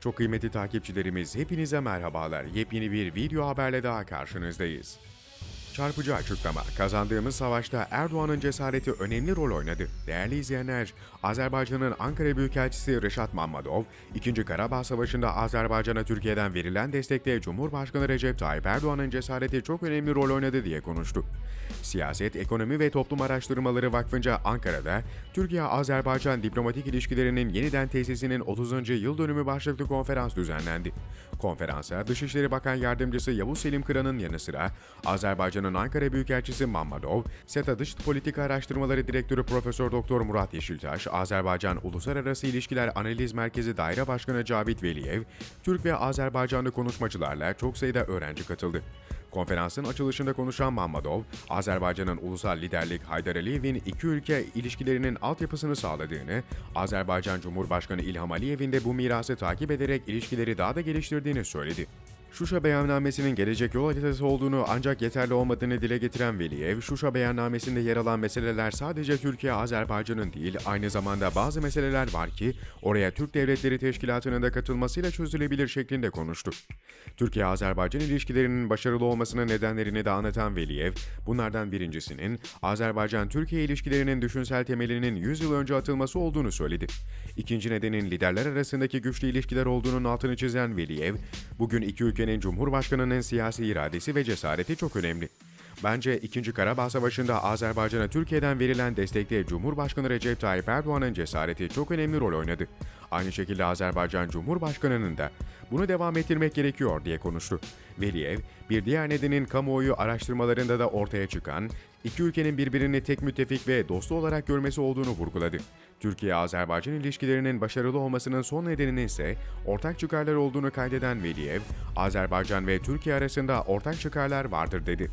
Çok kıymetli takipçilerimiz hepinize merhabalar. Yepyeni bir video haberle daha karşınızdayız. Çarpıcı açıklama. Kazandığımız savaşta Erdoğan'ın cesareti önemli rol oynadı. Değerli izleyenler, Azerbaycan'ın Ankara Büyükelçisi Reşat Mammadov, 2. Karabağ Savaşı'nda Azerbaycan'a Türkiye'den verilen destekte Cumhurbaşkanı Recep Tayyip Erdoğan'ın cesareti çok önemli rol oynadı diye konuştu. Siyaset, Ekonomi ve Toplum Araştırmaları Vakfı'nca Ankara'da Türkiye-Azerbaycan diplomatik ilişkilerinin yeniden tesisinin 30. yıl dönümü başlıklı konferans düzenlendi. Konferansa Dışişleri Bakan Yardımcısı Yavuz Selim Kıran'ın yanı sıra Azerbaycan'ın Ankara Büyükelçisi Mammadov, SETA Dış Politika Araştırmaları Direktörü Profesör Doktor Murat Yeşiltaş, Azerbaycan Uluslararası İlişkiler Analiz Merkezi Daire Başkanı Cavit Veliyev, Türk ve Azerbaycanlı konuşmacılarla çok sayıda öğrenci katıldı. Konferansın açılışında konuşan Mammadov, Azerbaycan'ın ulusal liderlik Haydar Aliyev'in iki ülke ilişkilerinin altyapısını sağladığını, Azerbaycan Cumhurbaşkanı İlham Aliyev'in de bu mirası takip ederek ilişkileri daha da geliştirdiğini söyledi. Şuşa beyannamesinin gelecek yol haritası olduğunu ancak yeterli olmadığını dile getiren Veliyev, Şuşa beyannamesinde yer alan meseleler sadece Türkiye-Azerbaycan'ın değil, aynı zamanda bazı meseleler var ki oraya Türk Devletleri Teşkilatı'nın da katılmasıyla çözülebilir şeklinde konuştu. Türkiye-Azerbaycan ilişkilerinin başarılı olmasının nedenlerini de anlatan Veliyev, bunlardan birincisinin Azerbaycan-Türkiye ilişkilerinin düşünsel temelinin 100 yıl önce atılması olduğunu söyledi. İkinci nedenin liderler arasındaki güçlü ilişkiler olduğunun altını çizen Veliyev, bugün iki ülkenin Cumhurbaşkanı'nın siyasi iradesi ve cesareti çok önemli. Bence 2. Karabağ Savaşı'nda Azerbaycan'a Türkiye'den verilen destekte Cumhurbaşkanı Recep Tayyip Erdoğan'ın cesareti çok önemli rol oynadı. Aynı şekilde Azerbaycan Cumhurbaşkanı'nın da bunu devam ettirmek gerekiyor diye konuştu. Veliyev, bir diğer nedenin kamuoyu araştırmalarında da ortaya çıkan, iki ülkenin birbirini tek müttefik ve dostu olarak görmesi olduğunu vurguladı. Türkiye-Azerbaycan ilişkilerinin başarılı olmasının son nedeninin ise ortak çıkarlar olduğunu kaydeden Veliyev, Azerbaycan ve Türkiye arasında ortak çıkarlar vardır dedi.